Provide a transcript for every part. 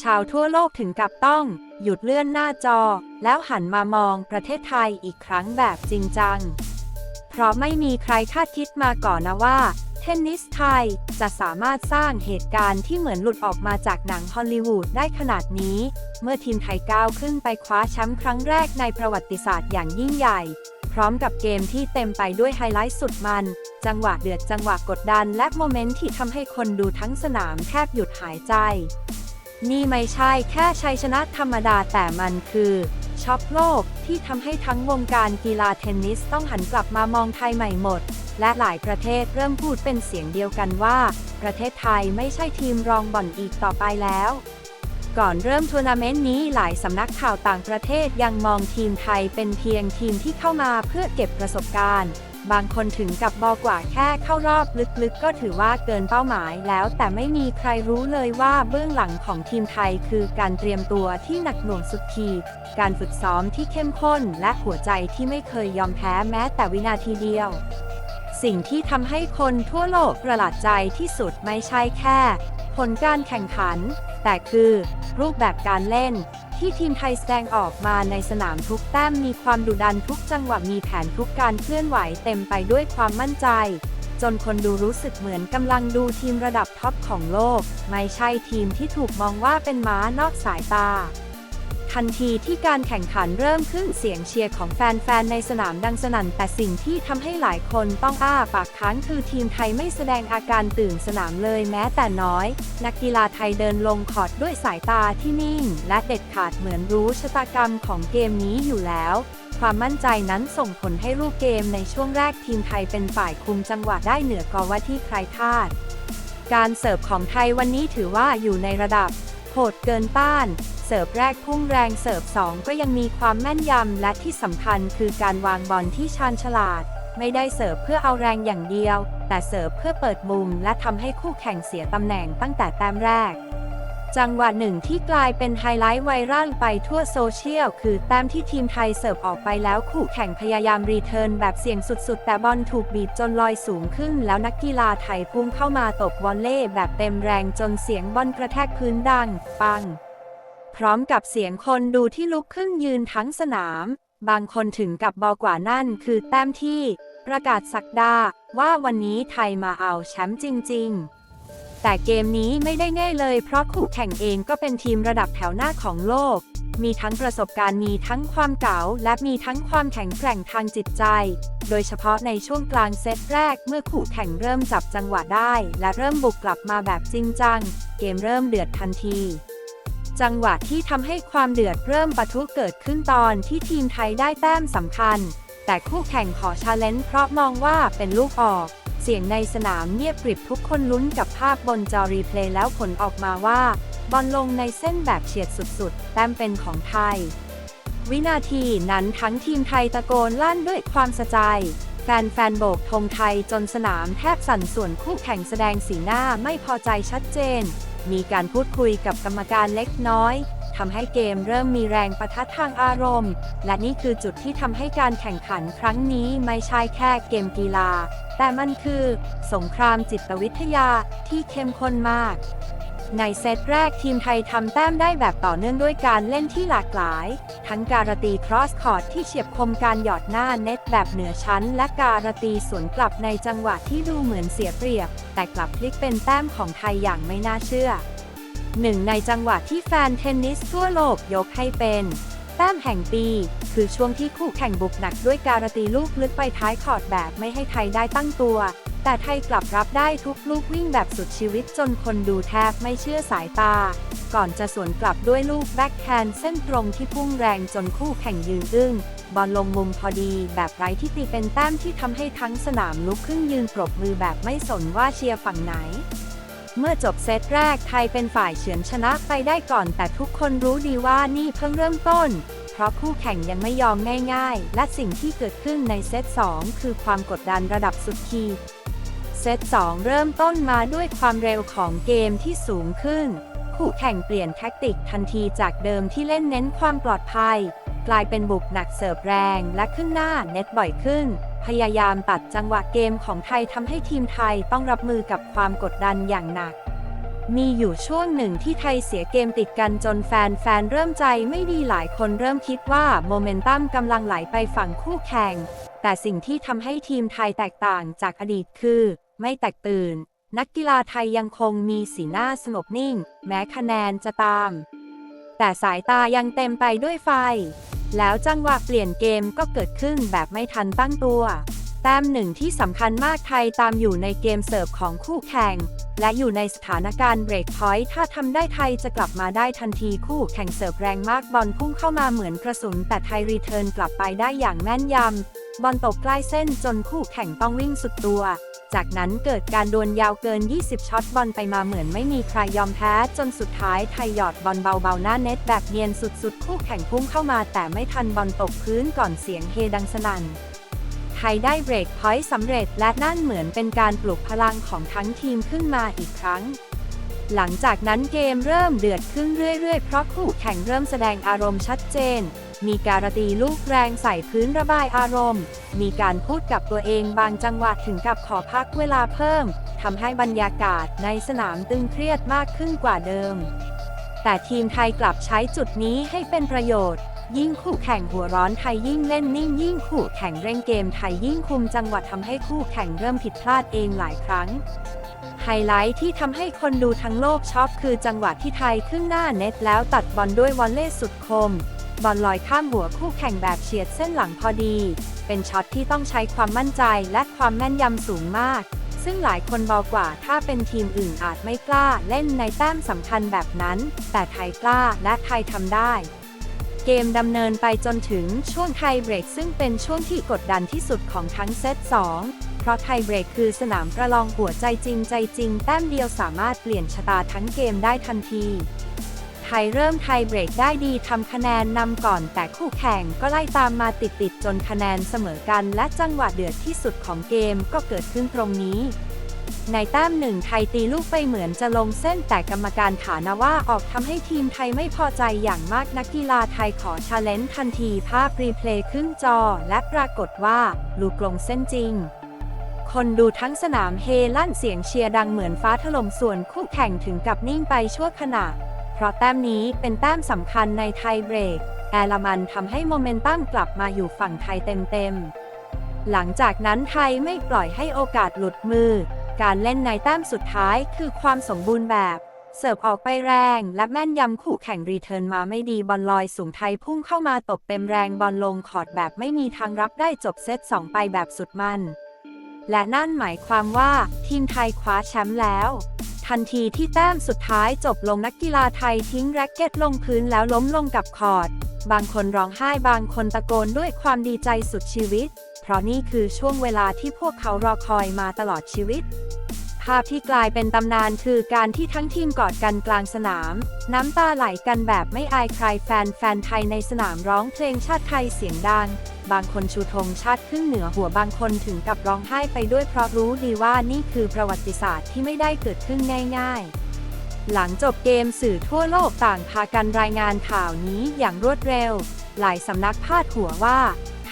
ชาวทั่วโลกถึงกับต้อง หยุดเลื่อนหน้าจอ แล้วหันมามองประเทศไทยอีกครั้งแบบจริงจัง เพราะไม่มีใครคาดคิดมาก่อนนะว่า เทนนิสไทยจะสามารถสร้างเหตุการณ์ที่เหมือนหลุดออกมาจากหนังฮอลลีวูดได้ขนาดนี้ เมื่อทีมไทยก้าวขึ้นไปคว้าแชมป์ครั้งแรกในประวัติศาสตร์อย่างยิ่งใหญ่ พร้อมกับเกมที่เต็มไปด้วยไฮไลท์สุดมัน จังหวะเดือดจังหวะกดดันและโมเมนต์ที่ทำให้คนดูทั้งสนามแทบหยุดหายใจ นี่ไม่ใช่แค่ชัยชนะธรรมดาแต่มันคือช็อคโลกที่ทำให้ทั้งวงการกีฬาเทนนิสต้องหันกลับมามองไทยใหม่หมด และหลายประเทศเริ่มพูดเป็นเสียงเดียวกันว่า ประเทศไทยไม่ใช่ทีมรองบ่อนอีกต่อไปแล้ว ก่อนเริ่มทัวร์นาเมนต์นี้หลายสำนักข่าวต่างประเทศยังมองทีมไทยเป็นเพียงทีมที่เข้ามาเพื่อเก็บประสบการณ์ บางคนถึงกับบอกว่าแค่เข้ารอบลึกๆ ก็ถือว่าเกินเป้าหมายแล้ว แต่ไม่มีใครรู้เลยว่าเบื้องหลังของทีมไทยคือการเตรียมตัวที่หนักหน่วงสุดขีด การฝึกซ้อมที่เข้มข้น และหัวใจที่ไม่เคยยอมแพ้แม้แต่วินาทีเดียว สิ่งที่ทำให้คนทั่วโลกประหลาดใจที่สุดไม่ใช่แค่ ผลการแข่งขัน แต่คือ รูปแบบการเล่น ที่ทีมไทยแสดงออกมาในสนามทุกแต้มมีความดุดันทุกจังหวะมีแผนทุกการเคลื่อนไหวเต็มไปด้วยความมั่นใจ จนคนดูรู้สึกเหมือนกำลังดูทีมระดับท็อปของโลก ไม่ใช่ทีมที่ถูกมองว่าเป็นม้านอกสายตา ทันทีที่การแข่งขันเริ่มขึ้นเสียงเชียร์ของแฟน ๆ ในสนามดังสนั่น แต่สิ่งที่ทำให้หลายคนต้องอ้าปากค้างคือทีมไทยไม่แสดงอาการตื่นสนามเลยแม้แต่น้อย นักกีฬาไทยเดินลงคอร์ดด้วยสายตาที่นิ่ง และเด็ดขาดเหมือนรู้ชะตากรรมของเกมนี้อยู่แล้วความมั่นใจนั้นส่งผลให้รูปเกมในช่วงแรกทีมไทยเป็นฝ่ายคุมจังหวะได้เหนือกว่าที่ใครคาด การเสิร์ฟของไทยวันนี้ถือว่าอยู่ในระดับโหดเกินต้าน สิร์ฟแรกพุ่งแรงเสิร์ฟสองก็ยังมีความแม่นยำ และที่สำคัญคือการวางบอลที่ชาญฉลาด ไม่ได้เสิร์ฟเพื่อเอาแรงอย่างเดียว แต่เสิร์ฟเพื่อเปิดมุม และทำให้คู่แข่งเสียตำแหน่งตั้งแต่แต้มแรก จังหวะหนึ่งที่กลายเป็นไฮไลท์ไวรัลไปทั่วโซเชียลคือแต้มที่ทีมไทยเสิร์ฟออกไปแล้วคู่แข่งพยายามรีเทิร์นแบบเสี่ยงสุดๆ แต่บอลถูกบีบจนลอยสูงขึ้น แล้วนักกีฬาไทยพุ่งเข้ามาตบวอลเล่แบบเต็มแรงจนเสียงบอลกระแทกพื้นดัง ปัง พร้อมกับเสียงคนดูที่ลุกขึ้นยืนทั้งสนาม บางคนถึงกับบอกว่านั่นคือแต้มที่ ประกาศสักดาว่าวันนี้ไทยมาเอาแชมป์จริง ๆ แต่เกมนี้ไม่ได้ง่ายเลยเพราะคู่แข่งเองก็เป็นทีมระดับแถวหน้าของโลก มีทั้งประสบการณ์มีทั้งความเก๋าและมีทั้งความแข็งแกร่งทางจิตใจ โดยเฉพาะในช่วงกลางเซตแรกเมื่อคู่แข่งเริ่มจับจังหวะได้ และเริ่มบุกกลับมาแบบจริงจัง เกมเริ่มเดือดทันที จังหวะที่ทำให้ความเดือดเริ่มปะทุเกิดขึ้นตอนที่ทีมไทยได้แต้มสำคัญ แต่คู่แข่งขอชาเลนจ์เพราะมองว่าเป็นลูกออก เสียงในสนามเงียบกริบทุกคนลุ้นกับภาพบนจอรีเพลย์แล้วผลออกมาว่า บอลลงในเส้นแบบเฉียดสุดๆ แต้มเป็นของไทย วินาทีนั้นทั้งทีมไทยตะโกนลั่นด้วยความสะใจแฟนแฟนๆโบกธงไทยจนสนามแทบสั่นส่วนคู่แข่งแสดงสีหน้าไม่พอใจชัดเจน มีการพูดคุยกับกรรมการเล็กน้อยทำให้เกมเริ่มมีแรงประทะทางอารมณ์ และนี่คือจุดที่ทำให้การแข่งขันครั้งนี้ไม่ใช่แค่เกมกีฬา แต่มันคือ สงครามจิตวิทยาที่เข้มข้นมาก ในเซตแรกทีมไทยทำแต้มได้แบบต่อเนื่องด้วยการเล่นที่หลากหลาย ทั้งการตีครอสคอร์ดที่เฉียบคมการหยอดหน้าเน็ตแบบเหนือชั้น และการตีสวนกลับในจังหวะที่ดูเหมือนเสียเปรียบ แต่กลับพลิกเป็นแต้มของไทยอย่างไม่น่าเชื่อหนึ่งในจังหวะที่แฟนเทนนิสทั่วโลกยกให้เป็น ต้มแห่งปี คือช่วงที่คู่แข่งบุกหนักด้วยการตีลูกลึกไปท้ายคอดแบบไม่ให้ไทยได้ตั้งตัว แต่ไทยกลับรับได้ทุกลูกวิ่งแบบสุดชีวิตจนคนดูแทบไม่เชื่อสายตา ก่อนจะสวนกลับด้วยลูกแบ็คแฮนด์เส้นตรงที่พุ่งแรงจนคู่แข่งยืนอึ้งบอลลงมุมพอดีแบบไร้ที่ตีเป็นแต้มที่ทำให้ทั้งสนามลุกขึ้นยืนปรบมือแบบไม่สนว่าเชียร์ฝั่งไหน เมื่อจบเซตแรกไทยเป็นฝ่ายเฉือนชนะไปได้ก่อน แต่ทุกคนรู้ดีว่านี่เพิ่งเริ่มต้น เพราะคู่แข่งยังไม่ยอมง่ายๆ และสิ่งที่เกิดขึ้นในเซต 2 คือความกดดันระดับสุดขีดเซต 2 เริ่มต้นมาด้วยความเร็วของเกมที่สูงขึ้น คู่แข่งเปลี่ยนแท็กติกทันทีจากเดิมที่เล่นเน้นความปลอดภัย กลายเป็นบุกหนักเสิร์ฟแรงและขึ้นหน้าเน็ตบ่อยขึ้น พยายามตัดจังหวะเกมของไทยทำให้ทีมไทยต้องรับมือกับความกดดันอย่างหนัก มีอยู่ช่วงหนึ่งที่ไทยเสียเกมติดกันจนแฟนๆเริ่มใจไม่ดีหลายคนเริ่มคิดว่าโมเมนตัมกำลังไหลไปฝั่งคู่แข่ง แต่สิ่งที่ทำให้ทีมไทยแตกต่างจากอดีตคือ ไม่แตกตื่น นักกีฬาไทยยังคงมีสีหน้าสงบนิ่ง แม้คะแนนจะตาม แต่สายตายังเต็มไปด้วยไฟ แล้วจังหวะเปลี่ยนเกมก็เกิดขึ้นแบบไม่ทันตั้งตัว แต้มหนึ่งที่สำคัญมากไทยตามอยู่ในเกมเสิร์ฟของคู่แข่ง และอยู่ในสถานการณ์เบรกพอยต์ถ้าทำได้ไทยจะกลับมาได้ทันทีคู่แข่งเสิร์ฟแรงมากบอลพุ่งเข้ามาเหมือนกระสุน แต่ไทยรีเทิร์นกลับไปได้อย่างแม่นยำบอลตกใกล้เส้นจนคู่แข่งต้องวิ่งสุดตัว จากนั้นเกิดการดวลยาวเกิน 20 ช็อตบอลไปมาเหมือนไม่มีใครยอมแพ้ จนสุดท้ายไทยหยอดบอลเบาๆ หน้าเน็ตแบบเนียนสุดๆ คู่แข่งพุ่งเข้ามาแต่ไม่ทันบอลตกพื้นก่อนเสียงเฮดังสนั่นไทยได้เบรกพอยต์สำเร็จและนั่นเหมือนเป็นการปลุกพลังของทั้งทีมขึ้นมาอีกครั้ง หลังจากนั้นเกมเริ่มเดือดขึ้นเรื่อยๆ เพราะคู่แข่งเริ่มแสดงอารมณ์ชัดเจน มีการตีลูกแรงใส่พื้นระบายอารมณ์ มีการพูดกับตัวเองบางจังหวะถึงกับขอพักเวลาเพิ่ม ทำให้บรรยากาศในสนามตึงเครียดมากขึ้นกว่าเดิม แต่ทีมไทยกลับใช้จุดนี้ให้เป็นประโยชน์ยิ่งคู่แข่งหัวร้อนไทยยิ่งเล่นนิ่งยิ่งคู่แข่งเร่งเกมไทยยิ่งคุมจังหวะทำให้คู่แข่งเริ่มผิดพลาดเองหลายครั้ง ไฮไลท์ที่ทำให้คนดูทั้งโลกชอบคือจังหวะที่ไทยขึ้นหน้าเน็ตแล้วตัดบอลด้วยวอลเล่สุดคม บอลลอยข้ามหัวคู่แข่งแบบเฉียดเส้นหลังพอดี เป็นช็อตที่ต้องใช้ความมั่นใจและความแม่นยำสูงมาก ซึ่งหลายคนบอกว่าถ้าเป็นทีมอื่นอาจไม่กล้าเล่นในแต้มสำคัญแบบนั้น แต่ไทยกล้าและไทยทำได้ เกมดำเนินไปจนถึงช่วงไทยเบรกซึ่งเป็นช่วงที่กดดันที่สุดของทั้งเซต 2 เพราะไทยเบรกคือสนามประลองหัวใจจริงใจจริง แต้มเดียวสามารถเปลี่ยนชะตาทั้งเกมได้ทันที ไทยเริ่มไทยเบรกได้ดีทำคะแนนนำก่อนแต่คู่แข่งก็ไล่ตามมาติดๆจนคะแนนเสมอกันและจังหวะเดือดที่สุดของเกมก็เกิดขึ้นตรงนี้ ในแต้มหนึ่งไทยตีลูกไปเหมือนจะลงเส้นแต่กรรมการขานาว่าออกทำให้ทีมไทยไม่พอใจอย่างมากนักกีฬาไทยขอชาเลนจ์ทันทีภาพรีเพลย์ขึ้นจอ และปรากฏว่า ลูกลงเส้นจริง คนดูทั้งสนามเฮลั่นเสียงเชียร์ดังเหมือนฟ้าถล่มส่วนคู่แข่งถึงกับนิ่งไปชั่วขณะ เพราะแต้มนี้เป็นแต้มสำคัญในไทยเบรก แอลมันทำให้โมเมนตัมกลับมาอยู่ฝั่งไทยเต็มๆหลังจากนั้นไทยไม่ปล่อยให้โอกาสหลุดมือ การเล่นในแต้มสุดท้ายคือความสมบูรณ์แบบ เสิร์ฟออกไปแรงและแม่นยำคู่แข่งรีเทิร์นมาไม่ดีบอลลอยสูงไทยพุ่งเข้ามาตบเต็มแรงบอลลงคอร์ดแบบไม่มีทางรับได้จบเซต2ไปแบบสุดมัน และนั่นหมายความว่าทีมไทยคว้าแชมป์แล้วทันทีที่แต้มสุดท้ายจบลงนักกีฬาไทยทิ้งแร็กเก็ตลงพื้นแล้วล้มลงกับคอร์ด บางคนร้องไห้บางคนตะโกนด้วยความดีใจสุดชีวิต ราะนี่คือช่วงเวลาที่พวกเขารอคอยมาตลอดชีวิต ภาพที่กลายเป็นตำนานคือการที่ทั้งทีมกอดกันกลางสนาม น้ำตาไหลกันแบบไม่อายใครแฟนแฟนไทยในสนามร้องเพลงชาติไทยเสียงดังบางคนชูธงชาติขึ้นเหนือหัวบางคนถึงกับร้องไห้ไปด้วยเพราะรู้ดีว่านี่คือประวัติศาสตร์ที่ไม่ได้เกิดขึ้นง่าย ๆ หลังจบเกมสื่อทั่วโลกต่างพากันรายงานข่าวนี้อย่างรวดเร็ว หลายสำนักพาดหัวว่า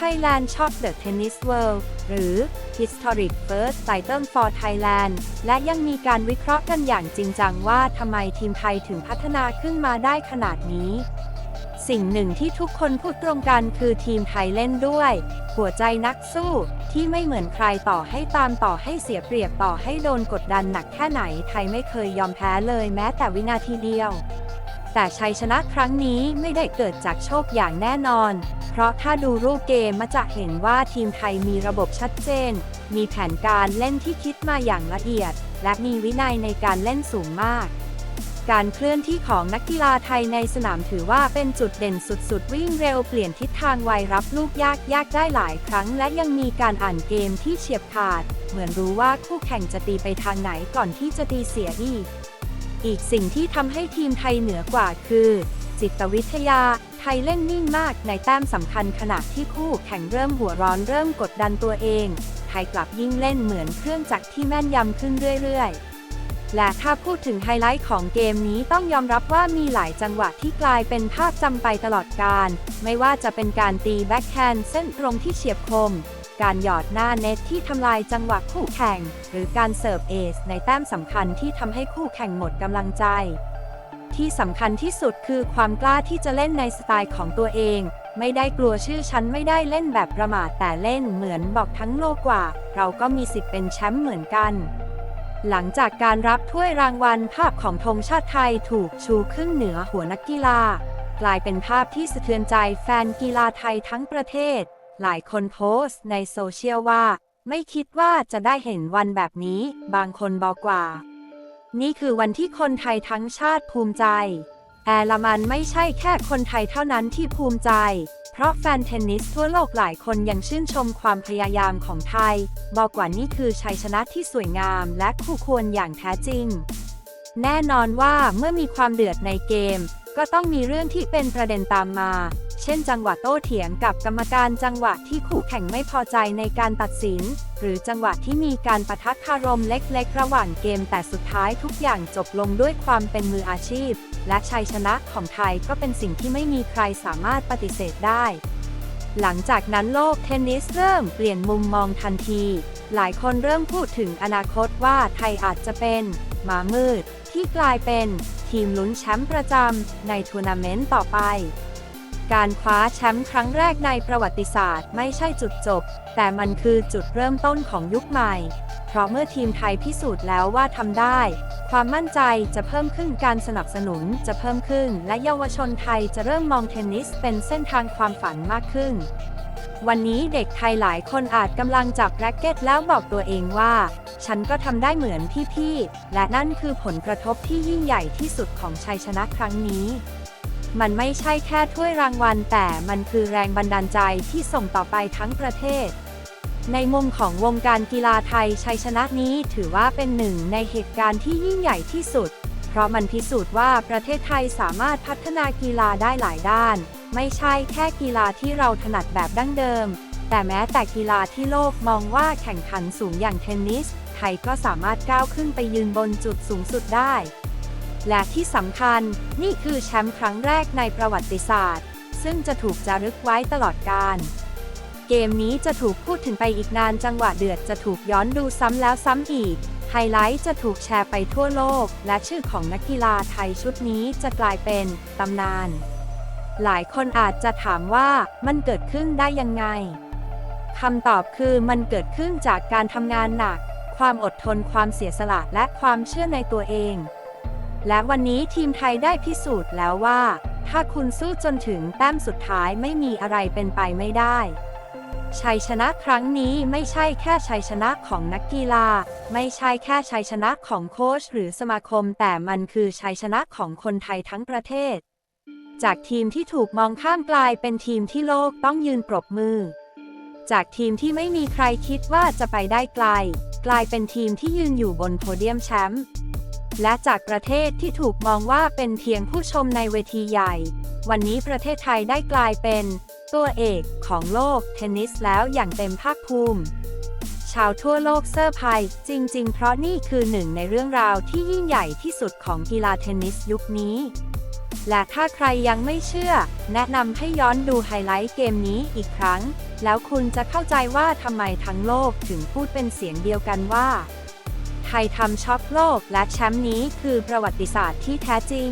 Thailand Shot the Tennis World หรือ Historic First Title for Thailand และยังมีการวิเคราะห์กันอย่างจริงจังว่าทำไมทีมไทยถึงพัฒนาขึ้นมาได้ขนาดนี้ สิ่งหนึ่งที่ทุกคนพูดตรงกันคือทีมไทยเล่นด้วย หัวใจนักสู้ที่ไม่เหมือนใครต่อให้ตามต่อให้เสียเปรียบต่อให้โดนกดดันหนักแค่ไหนไทยไม่เคยยอมแพ้เลยแม้แต่วินาทีเดียว แต่ชัยชนะครั้งนี้ไม่ได้เกิดจากโชคอย่างแน่นอน เพราะถ้าดูรูปเกมมาจะเห็นว่าทีมไทยมีระบบชัดเจน มีแผนการเล่นที่คิดมาอย่างละเอียด และมีวินัยในการเล่นสูงมาก การเคลื่อนที่ของนักกีฬาไทยในสนามถือว่าเป็นจุดเด่นสุดๆ วิ่งเร็วเปลี่ยนทิศทางไวรับลูกยากยากได้หลายครั้ง และยังมีการอ่านเกมที่เฉียบขาด เหมือนรู้ว่าคู่แข่งจะตีไปทางไหนก่อนที่จะตีเสียอีก อีกสิ่งที่ทำให้ทีมไทยเหนือกว่าคือ จิตวิทยา ไทยเล่นนิ่งมากในแต้มสำคัญขณะที่คู่แข่งเริ่มหัวร้อนเริ่มกดดันตัวเอง ไทยกลับยิ่งเล่นเหมือนเครื่องจักรที่แม่นยำขึ้นเรื่อยๆ และถ้าพูดถึงไฮไลท์ของเกมนี้ต้องยอมรับว่ามีหลายจังหวะที่กลายเป็นภาพจำไปตลอดการ ไม่ว่าจะเป็นการตีแบ็คแฮนด์เส้นตรงที่เฉียบคม การหยอดหน้าเน็ตที่ทำลายจังหวะคู่แข่ง หรือการเสิร์ฟเอสในแต้มสำคัญที่ทำให้คู่แข่งหมดกำลังใจ ที่สำคัญที่สุดคือความกล้าที่จะเล่นในสไตล์ของตัวเอง ไม่ได้กลัวชื่อฉันไม่ได้เล่นแบบประมาทแต่เล่นเหมือนบอกทั้งโลกว่า เราก็มีสิทธิ์เป็นแชมป์เหมือนกันหลังจากการรับถ้วยรางวัลภาพของธงชาติไทยถูกชูขึ้นเหนือหัวนักกีฬา กลายเป็นภาพที่สะเทือนใจแฟนกีฬาไทยทั้งประเทศ หลายคนโพสต์ในโซเชียลว่า ไม่คิดว่าจะได้เห็นวันแบบนี้ บางคนบอกว่า นี่คือวันที่คนไทยทั้งชาติภูมิใจ แอร์ลมันไม่ใช่แค่คนไทยเท่านั้นที่ภูมิใจ เพราะแฟนเทนนิสทั่วโลกหลายคนยังชื่นชมความพยายามของไทย บอกว่านี่คือชัยชนะที่สวยงามและคู่ควรอย่างแท้จริง แน่นอนว่าเมื่อมีความเดือดในเกม ก็ต้องมีเรื่องที่เป็นประเด็นตามมา เช่นจังหวะโต้เถียงกับกรรมการจังหวะที่คู่แข่งไม่พอใจในการตัดสิน หรือจังหวะที่มีการประทักคารมเล็กๆ ระหว่างเกมแต่สุดท้ายทุกอย่างจบลงด้วยความเป็นมืออาชีพ และชัยชนะของไทยก็เป็นสิ่งที่ไม่มีใครสามารถปฏิเสธได้ หลังจากนั้นโลกเทนนิสเริ่มเปลี่ยนมุมมองทันที หลายคนเริ่มพูดถึงอนาคตว่าไทยอาจจะเป็นหมามืด ที่กลายเป็นทีมลุ้นแชมป์ประจำในทัวร์นาเมนต์ต่อไป การคว้าแชมป์ครั้งแรกในประวัติศาสตร์ไม่ใช่จุดจบ แต่มันคือจุดเริ่มต้นของยุคใหม่ เพราะเมื่อทีมไทยพิสูจน์แล้วว่าทำได้ ความมั่นใจจะเพิ่มขึ้นการสนับสนุนจะเพิ่มขึ้น และเยาวชนไทยจะเริ่มมองเทนนิสเป็นเส้นทางความฝันมากขึ้น วันนี้เด็กไทยหลายคนอาจกำลังจับแร็กเก็ตแล้วบอกตัวเองว่า ฉันก็ทำได้เหมือนพี่ๆ และนั่นคือผลกระทบที่ยิ่งใหญ่ที่สุดของชัยชนะครั้งนี้ มันไม่ใช่แค่ถ้วยรางวัล แต่มันคือแรงบันดาลใจที่ส่งต่อไปทั้งประเทศ ในมุมของวงการกีฬาไทยชัยชนะนี้ถือว่าเป็นหนึ่งในเหตุการณ์ที่ยิ่งใหญ่ที่สุด เพราะมันพิสูจน์ว่าประเทศไทยสามารถพัฒนากีฬาได้หลายด้าน ไม่ใช่แค่กีฬาที่เราถนัดแบบดั้งเดิม แต่แม้แต่กีฬาที่โลกมองว่าแข่งขันสูงอย่างเทนนิส ไทยก็สามารถก้าวขึ้นไปยืนบนจุดสูงสุดได้ และที่สำคัญนี่คือแชมป์ครั้งแรกในประวัติศาสตร์ ซึ่งจะถูกจารึกไว้ตลอดกาลเกมนี้จะถูกพูดถึงไปอีกนานจังหวะเดือดจะถูกย้อนดูซ้ำแล้วซ้ำอีก ไฮไลท์จะถูกแชร์ไปทั่วโลก และชื่อของนักกีฬาไทยชุดนี้จะกลายเป็นตำนาน หลายคนอาจจะถามว่ามันเกิดขึ้นได้ยังไงคำตอบคือมันเกิดขึ้นจากการทำงานหนัก ความอดทนความเสียสละและความเชื่อในตัวเอง และวันนี้ทีมไทยได้พิสูจน์แล้วว่า ถ้าคุณสู้จนถึงแต้มสุดท้ายไม่มีอะไรเป็นไปไม่ได้ ชัยชนะครั้งนี้ไม่ใช่แค่ชัยชนะของนักกีฬา ไม่ใช่แค่ชัยชนะของโค้ชหรือสมาคม แต่มันคือชัยชนะของคนไทยทั้งประเทศ จากทีมที่ถูกมองข้ามกลายเป็นทีมที่โลกต้องยืนปรบมือ จากทีมที่ไม่มีใครคิดว่าจะไปได้ไกล กลายเป็นทีมที่ยืนอยู่บนโพเดียมแชมป์ และจากประเทศที่ถูกมองว่าเป็นเพียงผู้ชมในเวทีใหญ่ วันนี้ประเทศไทยได้กลายเป็น ตัวเอกของโลกเทนนิสแล้วอย่างเต็มภาคภูมิ ชาวทั่วโลกเซอร์ไพรส์จริง ๆ เพราะนี่คือหนึ่งในเรื่องราวที่ยิ่งใหญ่ที่สุดของกีฬาเทนนิสยุคนี้ และถ้าใครยังไม่เชื่อ แนะนำให้ย้อนดูไฮไลท์เกมนี้อีกครั้ง แล้วคุณจะเข้าใจว่าทำไมทั้งโลกถึงพูดเป็นเสียงเดียวกันว่า ไทยทำช็อปโลก และแชมป์นี้คือประวัติศาสตร์ที่แท้จริง